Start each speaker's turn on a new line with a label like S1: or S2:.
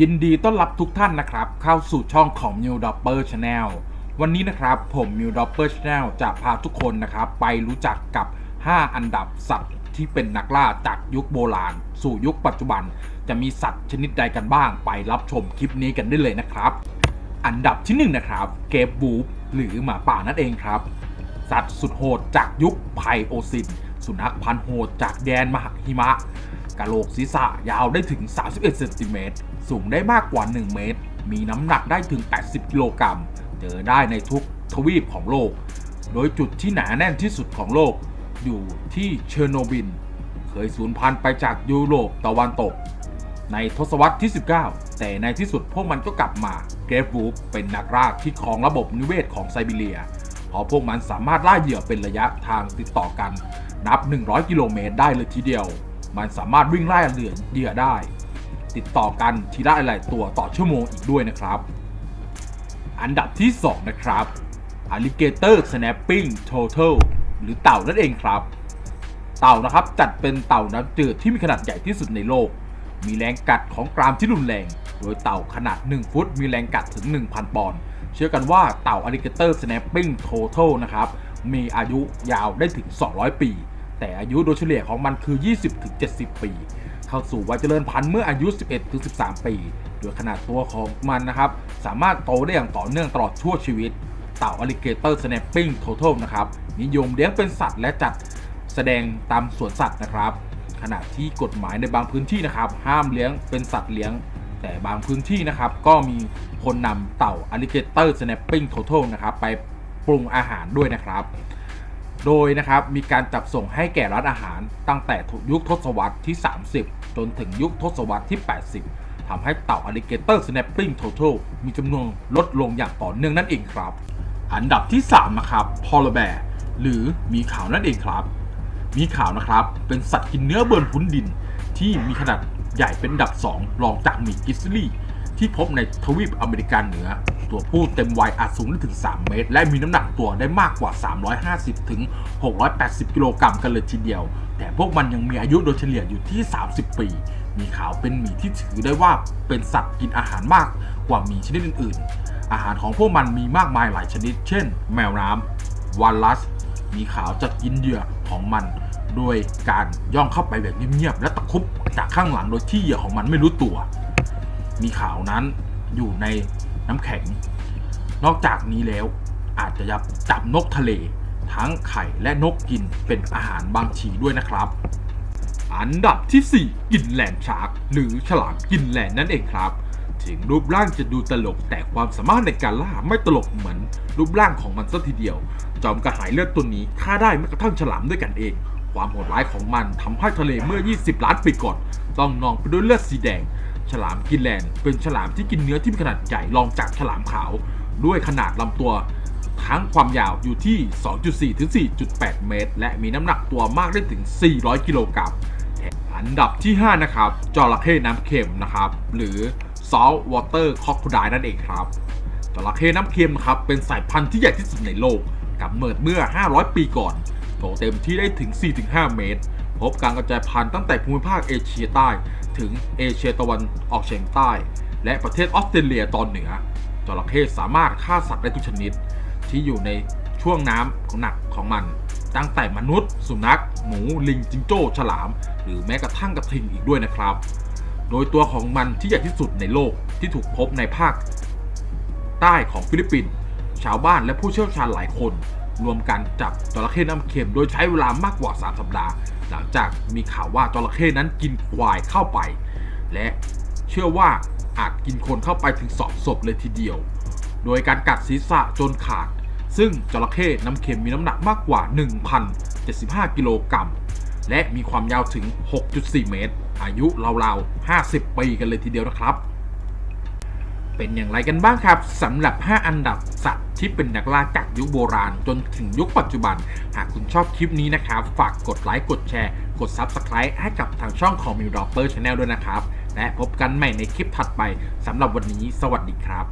S1: ยินดีต้อนรับทุกท่านนะครับ เข้าสู่ช่องของ New Dopper Channel วันนี้นะครับผม New Dopper Channel จะพาทุกคนนะครับ ไปรู้จักกับ 5 อันดับสัตว์ที่เป็นนักล่าจากยุคโบราณ สู่ยุคปัจจุบัน จะมีสัตว์ชนิดใดกันบ้าง ไปรับชมคลิปนี้กันได้เลยนะครับ อันดับที่1นนะครับเกฟบูฟหรือหมาป่านั่นเองครับ สัตว์สุดโหดจากยุคไพโอซินสุนัขพันธุ์โหดจากแดนมหหิมะกะโหลกศีรษะยาวได้ถึง 31เซนติเมตร สูงได้มากกว่า 1 เมตร มีน้ำหนักได้ถึง 80 กิโลกรัม เจอได้ในทุกทวีปของโลก โดยจุดที่หนาแน่นที่สุดของโลก อยู่ที่เชอร์โนบิล เคยสูญพันธุ์ไปจากยุโรปตะวันตก ในทศวรรษที่ 19 แต่ในที่สุดพวกมันก็กลับมา เกรฟวูฟเป็นนักล่าที่ครองระบบนิเวศของไซบีเรีย เพราะพวกมันสามารถล่าเหยื่อเป็นระยะทางติดต่อกัน นับ 100 กิโลเมตรได้เลยทีเดียว มันสามารถวิ่งไล่เหยื่อเหยื่อได้ ติดต่อกันทีละหลายตัวต่อชั่วโมงอีกด้วยนะครับ อันดับที่ 2 นะครับ Alligator Snapping Turtle หรือเต่านั่นเองครับ เต่านะครับจัดเป็นเต่าน้ำจืดที่มีขนาดใหญ่ที่สุดในโลก มีแรงกัดของกรามที่รุนแรง โดยเต่าขนาด 1 ฟุต มีแรงกัดถึง 1,000 ปอนด์ เชื่อกันว่าเต่า Alligator Snapping Turtle นะครับ มีอายุยาวได้ถึง 200 ปี แต่อายุโดยเฉลี่ยของมันคือ 20-70 ปี เข้าสู่วัยเจริญพันธุ์เมื่ออายุ 11-13 ปี โดยขนาดตัวของมันนะครับ สามารถโตได้อย่างต่อเนื่องตลอดชั่วชีวิต เต่า Alligator Snapping Turtle นะครับนิยมเลี้ยงเป็นสัตว์และจัดแสดงตามสวนสัตว์นะครับ ขณะที่กฎหมายในบางพื้นที่นะครับ ห้ามเลี้ยงเป็นสัตว์เลี้ยง แต่บางพื้นที่นะครับ ก็มีคนนำเต่า alligator snapping turtle นะครับไปปรุงอาหารด้วยนะครับ โดยนะครับมีการจับส่งให้แก่ร้านอาหาร ตั้งแต่ยุคทศวรรษที่ 30 จนถึงยุคทศวรรษที่ 80 ทำให้เต่า alligator snapping turtle มีจำนวนลดลงอย่างต่อเนื่องนั่นเองครับ อันดับที่ 3 นะครับ polar bear หรือมีขาวนั่นเองครับ มีขาวนะครับเป็นสัตว์กินเนื้อเบิร์นพื้นดิน ที่มีขนาดใหญ่เป็นอันดับ 2 รองจากหมีกิสลี่ที่พบในทวีปอเมริกาเหนือ ตัวผู้เต็มวัยอาจสูงได้ถึง 3 เมตร และมีน้ำหนักตัวได้มากกว่า 350 ถึง 680 กิโลกรัมกันเลยทีเดียว แต่พวกมันยังมีอายุโดยเฉลี่ยอยู่ที่ 30 ปี มีขาวเป็นหมีที่ถือได้ว่าเป็นสัตว์กินอาหารมากกว่าหมีชนิดอื่น ๆ อาหารของพวกมันมีมากมายหลายชนิด เช่น แมวน้ำวาลัสมีขาวจะกินเหยื่อของมันโดยการย่องเข้าไปแบบเงียบๆและตะครุบจากข้างหลังโดยที่เหยื่อของมันไม่รู้ตัว มีขาวนั้นอยู่ใน น้ำแข็ง นอกจากนี้แล้วอาจจะยับจับนกทะเล ทั้งไข่และนกกินเป็นอาหารบางชีด้วยนะครับ อันดับที่ 4 กินแลนชาร์กหรือฉลามกินแลนนั่นเองครับ ถึงรูปร่างจะดูตลกแต่ความสามารถในการล่าไม่ตลกเหมือนรูปร่างของมันซะทีเดียว จอมกระหายเลือดตัวนี้ฆ่าได้แม้กระทั่งฉลามด้วยกันเอง ความโหดร้ายของมันทำให้ทะเลเมื่อ 20 ล้านปีก่อน ต้องนองไปด้วยเลือดสีแดง ฉลามกินแลนด์เป็นฉลามที่กินเนื้อที่มีขนาดใหญ่รองจากฉลามขาว ด้วยขนาดลำตัวทั้งความยาวอยู่ที่ 2.4 ถึง 4.8 เมตร และมีน้ำหนักตัวมากได้ถึง 400 กิโลกรัมอันดับที่ 5 นะครับ จระเข้น้ำเค็มนะครับ หรือ salt water crocodile นั่นเองครับ จระเข้น้ำเค็มครับ เป็นสายพันธุ์ที่ใหญ่ที่สุดในโลกกำเนิดเมื่อ 500 ปีก่อนโตเต็มที่ได้ถึง 4-5 เมตร พบการกระจายพันธุ์ตั้งแต่ภูมิภาคเอเชียใต้ ถึงเอเชียตะวันออกเฉียงใต้ และประเทศออสเตรเลียตอนเหนือ จระเข้สามารถฆ่าสัตว์ได้ทุกชนิด ที่อยู่ในช่วงน้ำของหนักของมัน ตั้งแต่มนุษย์ สุนัข หมู ลิง จิงโจ้ ฉลาม หรือแม้กระทั่งกระทิงอีกด้วยนะครับ โดยตัวของมันที่ใหญ่ที่สุดในโลกที่ถูกพบในภาค ใต้ของฟิลิปปินส์ ชาวบ้านและผู้เชี่ยวชาญหลายคน รวมกันจับจระเข้น้ำเค็มโดยใช้เวลามากกว่า 3 สัปดาห์ หลังจากมีข่าวว่าจระเข้นั้นกินควายเข้าไป และเชื่อว่าอาจกินคนเข้าไปถึงสองศพเลยทีเดียว โดยการกัดศีรษะจนขาด ซึ่งจระเข้น้ำเค็มมีน้ำหนักมากกว่า 1,075 กิโลกรัม และมีความยาวถึง 6.4 เมตร อายุราวๆ 50 ปีกันเลยทีเดียวนะครับ เป็นอย่างไรกันบ้างครับสำหรับ 5 อันดับสัตว์ที่เป็นนักล่าจากยุคโบราณจนถึงยุคปัจจุบัน หากคุณชอบคลิปนี้นะครับ ฝากกดไลค์กดแชร์ กด Subscribe ให้กับทางช่องของ m i l d o p p e r Channel ด้วยนะครับ และพบกันใหม่ในคลิปถัดไปสำหรับวันนี้ สวัสดีครับ